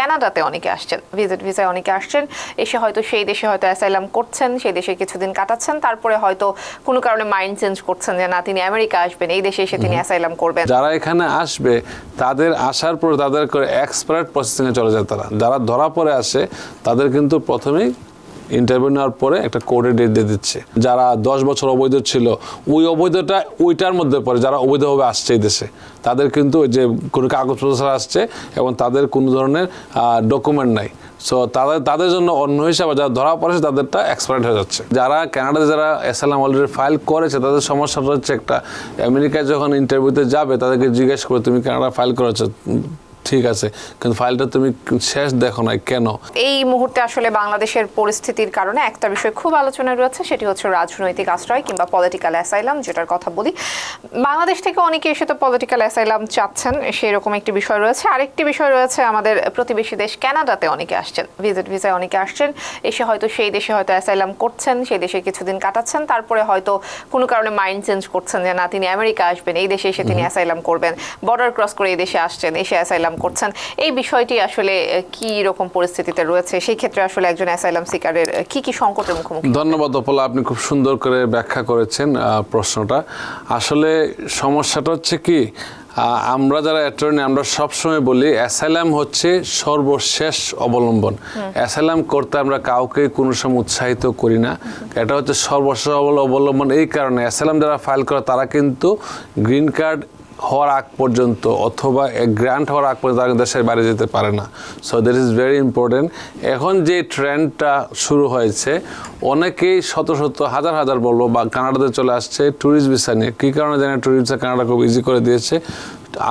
কানাডাতে অনেকে আসছেন ভিজিট ভিসায় অনেকে আসছেন। এসে হয়তো সেই দেশে হয়তো অ্যাসাইলাম করছেন সেই দেশে কিছুদিন কাটাচ্ছেন। তারপরে হয়তো কোনো কারণে মাইন্ড চেঞ্জ করছেন যে না তিনি আমেরিকা আসবেন এই দেশে এসে তিনি অ্যাসাইলাম করবেন। যারা এখানে আসবে তাদের আসার পর তাদের এক্সপার্ট প্রসেসিংয়ে চলে যায় তারা। যারা ধরা পড়ে আসে তাদের কিন্তু প্রথমেই ইন্টারভিউ নেওয়ার পরে একটা কোর্টে ডেট দিয়ে দিচ্ছে। যারা দশ বছর অবৈধ ছিল, ওই অবৈধটা ওইটার মধ্যে পড়ে, যারা অবৈধভাবে আসছে এই দেশে। তাদের কিন্তু ওই যে কোনো কাগজপত্র আসছে এবং তাদের কোনো ধরনের ডকুমেন্ট নাই। সো তাদের তাদের জন্য অন্য হিসাবে যারা ধরা পড়েছে, তাদেরটা এক্সপায়ার্ড হয়ে যাচ্ছে। যারা কানাডাতে যারা এসএলএম অলরেডি ফাইল করেছে, তাদের সমস্যাটা হচ্ছে একটা আমেরিকায় যখন ইন্টারভিউতে যাবে, তাদেরকে জিজ্ঞেস করে তুমি কানাডা ফাইল করেছ? ঠিক আছে কিন্তু ফাইলটা তুমি শেষ দেখো নাই কেন? এই মুহূর্তে আসলে বাংলাদেশের পরিস্থিতির কারণে একটা বিষয় খুব আলোচনায় রয়েছে সেটি হচ্ছে রাজনৈতিক আশ্রয় কিংবা পলিটিক্যাল অ্যাসাইলাম যেটার কথা বলি। বাংলাদেশ থেকে অনেকে এসে তো পলিটিক্যাল অ্যাসাইলাম চাচ্ছেন সেরকম একটি বিষয় রয়েছে। আরেকটি বিষয় রয়েছে আমাদের প্রতিবেশী দেশ কানাডাতে অনেকে আসছেন ভিজিট ভিসায় অনেকে আসছেন। এসে হয়তো সেই দেশে হয়তো অ্যাসাইলাম করছেন সেই দেশে কিছুদিন কাটাচ্ছেন তারপরে হয়তো কোনো কারণে মাইন্ড চেঞ্জ করছেন যে না তিনি আমেরিকা আসবেন এই দেশে এসে তিনি অ্যাসাইলাম করবেন। বর্ডার ক্রস করে এই দেশে আসছেন এসে অ্যাসাইলাম করছেন। এই বিষয়টি আসলে কি রকম পরিস্থিতিতে রয়েছে? সেই ক্ষেত্রে আসলে একজন অ্যাসাইলাম সিকারের কি কি সংকটের মুখোমুখি? ধন্যবাদ অপলা আপনি খুব সুন্দর করে ব্যাখ্যা করেছেন প্রশ্নটা। আসলে সমস্যাটা হচ্ছে কি আমরা যারা অ্যাটর্নি আমরা সবসময় বলি অ্যাসাইলাম হচ্ছে সর্বশেষ অবলম্বন। অ্যাসাইলাম করতে আমরা কাউকে কোনো সময় উৎসাহিত করি না। এটা হচ্ছে সর্বশেষ অবলম্বন এই কারণে। অ্যাসাইলাম যারা ফাইল করে তারা কিন্তু গ্রিন কার্ড হওয়ার আগ পর্যন্ত অথবা গ্র্যান্ট হওয়ার আগ পর্যন্ত তারা দেশের বাইরে যেতে পারে না। So that is very important এখন যে ট্রেন্ডটা শুরু হয়েছে, অনেকেই শত শত, হাজার হাজার বলব বা কানাডাতে চলে আসছে ট্যুরিস্ট ভিসা নিয়ে। কী কারণে জানি ট্যুরিস্ট ভিসা কানাডা খুব ইজি করে দিয়েছে।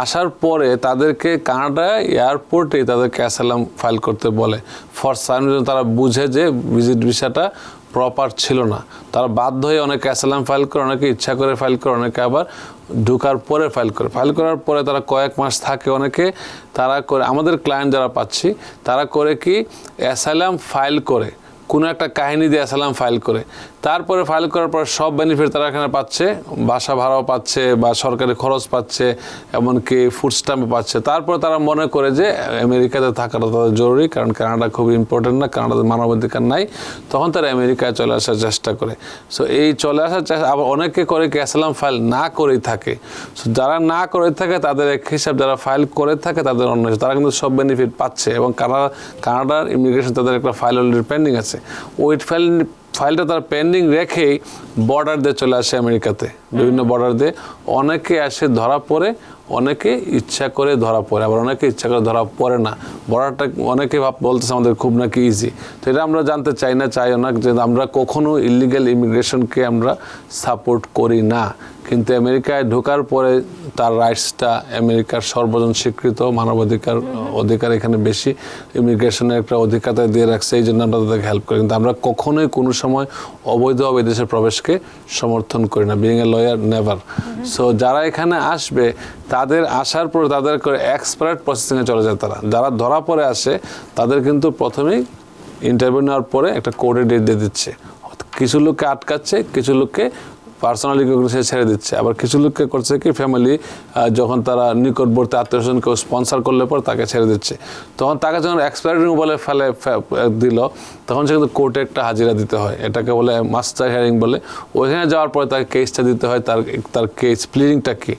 আসার পরে তাদেরকে কানাডা এয়ারপোর্টে তাদেরকে অ্যাসালাম ফাইল করতে বলে। ফর সাম তারা বুঝে যে ভিজিট ভিসাটা প্রপার ছিল না। তারা বাধ্য হয়ে অনেকে অ্যাসালাম ফাইল করে, অনেকে ইচ্ছা করে ফাইল করে, অনেকে আবার ঢুকার পরে ফাইল করে। ফাইল করার পরে তারা কয়েক মাস থাকে অনেকে, তারা করে আমাদের ক্লায়েন্ট যারা পাচ্ছি, তারা করে কি অ্যাসাইলাম ফাইল করে। কোনো একটা কাহিনী দিয়ে অ্যাসালাম ফাইল করে। তারপরে ফাইল করার পর সব বেনিফিট তারা এখানে পাচ্ছে, বাসা ভাড়াও পাচ্ছে বা সরকারি খরচ পাচ্ছে, এমনকি ফুড স্ট্যাম্প পাচ্ছে। তারপর তারা মনে করে যে আমেরিকাতে থাকাটা তাদের জরুরি, কারণ কানাডা খুব ইম্পর্টেন্ট না, কানাডাতে মানবাধিকার নাই। তখন তারা আমেরিকায় চলে আসার চেষ্টা করে। সো এই চলে আসার চেষ্টা, আবার অনেকে করে কি অ্যাসালাম ফাইল না করেই থাকে। সো যারা না করে থাকে, তাদের এক হিসাব যারা ফাইল করে থাকে, তাদের অন্য। তারা কিন্তু সব বেনিফিট পাচ্ছে এবং কানাডা, কানাডার ইমিগ্রেশন তাদের একটা ফাইল অলরেডি পেন্ডিং আছে। ওই ফাইল ফাইলটা তারা পেন্ডিং রেখেই বর্ডার দিয়ে চলে আসে আমেরিকাতে। বিভিন্ন বর্ডার দিয়ে অনেকে আসে ধরা পড়ে অনেকে ইচ্ছা করে ধরা পড়ে আবার অনেকে ইচ্ছা করে ধরা পড়ে না। বর্ডারটা অনেকে ভাব বলতেছে আমাদের খুব নাকি ইজি তো এটা আমরা জানতে চাই না চাইও না যে আমরা কখনো ইলিগাল ইমিগ্রেশনকে আমরা সাপোর্ট করি না। কিন্তু আমেরিকায় ঢোকার পরে তার রাইটসটা আমেরিকার সর্বজন স্বীকৃত মানবাধিকার অধিকার এখানে বেশি। ইমিগ্রেশনের একটা অধিকার দিয়ে রাখছে এই জন্য আমরা তাদেরকে হেল্প করি। কিন্তু আমরা কখনোই কোনো সময় অবৈধভাবে দেশের প্রবেশকে সমর্থন করি না being a lawyer never so যারা এখানে আসবে, তাদের আসার পর তাদের করে এক্সপার্ট প্রসেসিংয়ে চলে যায় তারা। যারা ধরা পড়ে আসে, তাদের কিন্তু প্রথমেই ইন্টারভিউ নেওয়ার পরে একটা কোর্টে ডেট দিয়ে দিচ্ছে। কিছু লোককে আটকাচ্ছে, কিছু লোককে পার্সোনালি সে ছেড়ে দিচ্ছে। আবার কিছু লোককে করছে কি ফ্যামিলি যখন তারা নিকটবর্তী আত্মীয় স্বজন কেউ স্পন্সার করলে পর তাকে ছেড়ে দিচ্ছে। তখন তাকে যখন এক্সপায়ারি বলে ফেলে দিল, তখন সে কিন্তু কোর্টে একটা হাজিরা দিতে হয়। এটাকে বলে মাস্টার হিয়ারিং বলে। ওইখানে যাওয়ার পরে তাকে কেসটা দিতে হয়। তার তার কেস প্লিডিংটা কি?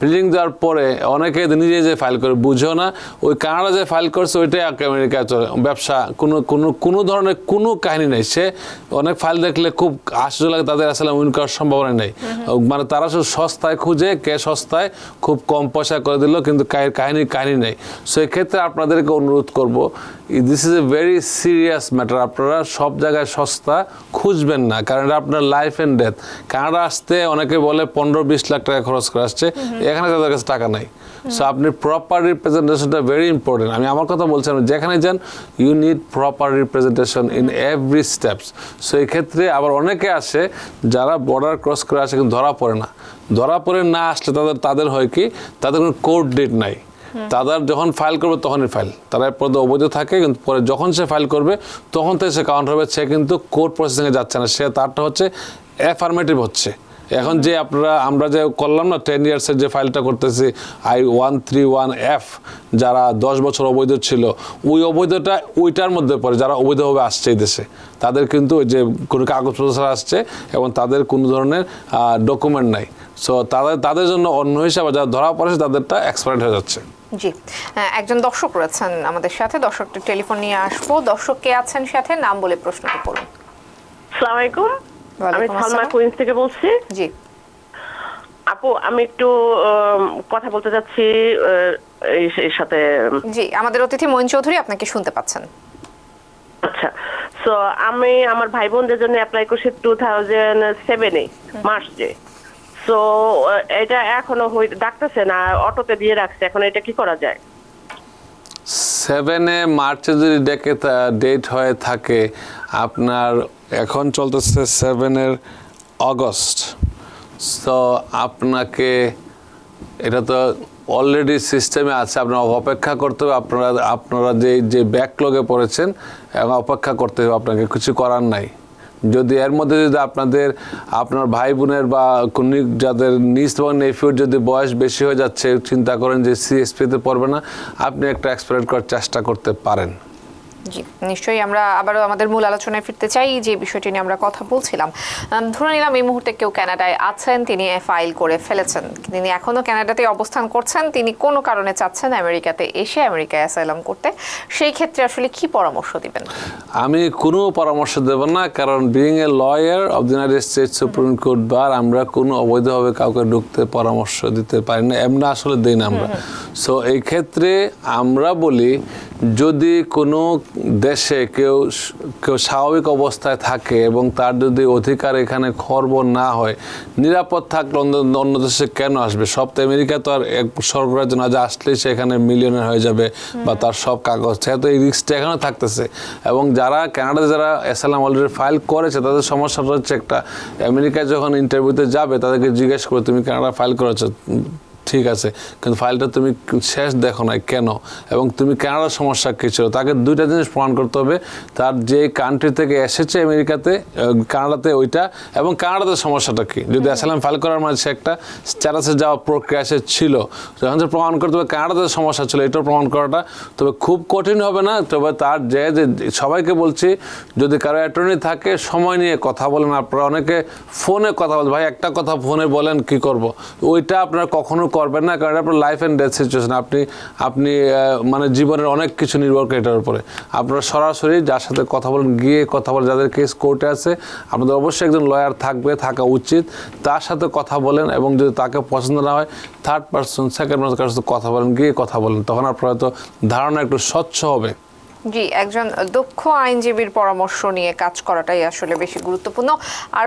প্লিডিং দেওয়ার পরে অনেকে নিজে যে ফাইল করে বুঝেও না ওই কানাডা যে ফাইল করছে ওইটাই আমেরিকা চলে। ব্যবসা কোনো কোনো কোনো ধরনের কোনো কাহিনী নেই। সে অনেক ফাইল দেখলে খুব আশ্চর্য লাগে তাদের আসলে উইন করার সম্ভাবনা নেই। মানে তারা শুধু সস্তায় খুঁজে কে সস্তায় খুব কম পয়সা করে দিল কিন্তু কাহি- কাহিনী কাহিনী নেই। সো এক্ষেত্রে আপনাদেরকে অনুরোধ করব this is a very serious matter আপনারা সব জায়গায় সস্তা খুঁজবেন না কারণ এটা আপনার লাইফ অ্যান্ড ডেথ কানাডা আসতে অনেকে বলে পনেরো বিশ লাখ টাকা খরচ করে আসছে। এখানে তাদের কাছে টাকা নাই। সো আপনি প্রপার রিপ্রেজেন্টেশনটা ভেরি ইম্পর্টেন্ট আমি আমার কথা বলছি না যেখানে যান you need proper representation in every steps so এই ক্ষেত্রে আবার অনেকে আসে, যারা বর্ডার ক্রস করে আসে, কিন্তু ধরা পড়ে না। ধরা পড়ে না আসলে তাদের তাদের হয় কি, তাদের কোনো কোর্ট ডেট নাই। তাদের যখন ফাইল করবে, তখনই ফাইল তারা পদে অবৈধ থাকে, কিন্তু পরে যখন সে ফাইল করবে, তখন তো সে কাউন্ট হবে। সে কিন্তু কোর্ট প্রসেসিংয়ে যাচ্ছে না। সে তারটা হচ্ছে অ্যাফার্মেটিভ হচ্ছে। এখন যে আপনারা আমরা যে করলাম না টেন ইয়ার্সের যে ফাইলটা করতেছি I one three one F যারা দশ বছর অবৈধ ছিল ওই অবৈধটা ওইটার মধ্যে পড়ে যারা অবৈধভাবে আসছে এই দেশে। তাদের কিন্তু ওই যে কোনো কাগজপত্র আসছে এবং তাদের কোনো ধরনের ডকুমেন্ট নাই। সো তাদের তাদের জন্য অন্য হিসাবে যারা ধরা পড়েছে তাদেরটা এক্সপায়ার্ড হয়ে যাচ্ছে। জি। একজন দর্শক রয়েছেন আমাদের সাথে। দর্শকটির টেলিফোন নিয়ে আসব। দর্শক কে আছেন সাথে? নাম বলে প্রশ্নটি করুন। আসসালামু আলাইকুম। আমি সালমা কুইন্স থেকে বলছি। জি। আপু আমি একটু কথা বলতে চাচ্ছি এর সাথে জি আমাদের অতিথি মইন চৌধুরী আপনাকে শুনতে পাচ্ছেন। আচ্ছা সো আমি আমার ভাই বোনদের জন্য অ্যাপ্লাই করছি টু থাউজেন্ড সেভেনে মার্চে। সো এটা এখনও হই ডাকতেছে না অটোতে দিয়ে রাখছে এখন এটা কি করা যায়? সেভেনে মার্চে যদি ডেকে ডেট হয়ে থাকে আপনার এখন চলতেছে সেভেনের অগস্ট তো আপনাকে, এটা তো অলরেডি সিস্টেমে আছে, আপনার অপেক্ষা করতে হবে, আপনারা আপনারা যে যে ব্যাকলগে পড়েছেন এবং অপেক্ষা করতে হবে, আপনাকে কিছু করার নাই। যদি এর মধ্যে যদি আপনাদের, আপনার ভাই বোনের বা কোন যাদের নিজ এবং নেফিউর যদি বয়স বেশি হয়ে যাচ্ছে, চিন্তা করেন যে সিএসপিতে পড়বে না, আপনি একটা এক্সপায়ার করার চেষ্টা করতে পারেন। জি নিশ্চয়ই আমরা আবারও আমাদের মূল আলোচনায় ফিরতে চাই যে বিষয়টি নিয়ে আমরা কথা বলছিলাম। ধরে নিলাম এই মুহূর্তে কেউ কানাডায় আছেন তিনি ফাইল করে ফেলেছেন। তিনি এখনও কানাডাতে অবস্থান করছেন তিনি কোনো কারণে চাচ্ছেন আমেরিকাতে এসে আমেরিকায় অ্যাসাইলাম করতে। সেই ক্ষেত্রে আসলে কি পরামর্শ দিবেন? আমি কোনো পরামর্শ দেব না কারণ being a lawyer of the United State Supreme Court bar আমরা কোনো অবৈধভাবে কাউকে ঢুকতে পরামর্শ দিতে পারি না এমনি আসলে দিই না আমরা সো এই ক্ষেত্রে আমরা বলি যদি কোনো দেশে কেউ কেউ স্বাভাবিক অবস্থায় থাকে এবং তার যদি অধিকার এখানে খর্ব না হয় নিরাপদ থাকলে অন্য অন্য দেশে কেন আসবে? সব তো আমেরিকা তো আর এক স্বর্গরাজ্য না যে আসলেই সে এখানে মিলিয়নের হয়ে যাবে বা তার সব কাগজ সেহেতু এই রিস্কটা এখানে থাকতেছে। এবং যারা কানাডাতে যারা এসএলএম অলরেডি ফাইল করেছে তাদের সমস্যাটা হচ্ছে একটা আমেরিকায় যখন ইন্টারভিউতে যাবে তাদেরকে জিজ্ঞেস করে তুমি কানাডা ফাইল করেছ? ঠিক আছে কিন্তু ফাইলটা তুমি শেষ দেখো না কেন? এবং তুমি কানাডার সমস্যা কী ছিল? তাকে দুইটা জিনিস প্রমাণ করতে হবে তার যে কান্ট্রি থেকে এসেছে আমেরিকাতে কানাডাতে ওইটা এবং কানাডাতে সমস্যাটা কি? যদি অ্যাসালাম ফাইল করার মানে সে একটা স্ট্যাটাসে যাওয়া প্রক্রিয়া সে ছিল যখন সে প্রমাণ করতে হবে কানাডাতে সমস্যা ছিল এটাও প্রমাণ করাটা তবে খুব কঠিন হবে না? তবে তার যে যে সবাইকে বলছি যদি কারও অ্যাটর্নি থাকে সময় নিয়ে কথা বলেন। আপনারা অনেকে ফোনে কথা বলেন ভাই একটা কথা ফোনে বলেন কি করব? ওইটা আপনারা কখনো করবেন না, কারণ আপনার লাইফ অ্যান্ড ডেথ সিচুয়েশন আপনি আপনি মানে জীবনের অনেক কিছু নির্ভর করে এটার উপরে। আপনারা সরাসরি যার সাথে কথা বলেন, গিয়ে কথা বলেন, যাদের কেস কোর্টে আছে, আপনাদের অবশ্যই একজন লয়ার থাকবে, থাকা উচিত। তার সাথে কথা বলেন এবং যদি তাকে পছন্দ না হয় থার্ড পার্সন সেকেন্ড পার্সন কারোর সাথে কথা বলেন, গিয়ে কথা বলেন, তখন আপনার হয়তো ধারণা একটু স্বচ্ছ হবে। জি, একজন দক্ষ আইনজীবীর পরামর্শ নিয়ে কাজ করাটাই আসলে বেশি গুরুত্বপূর্ণ। আর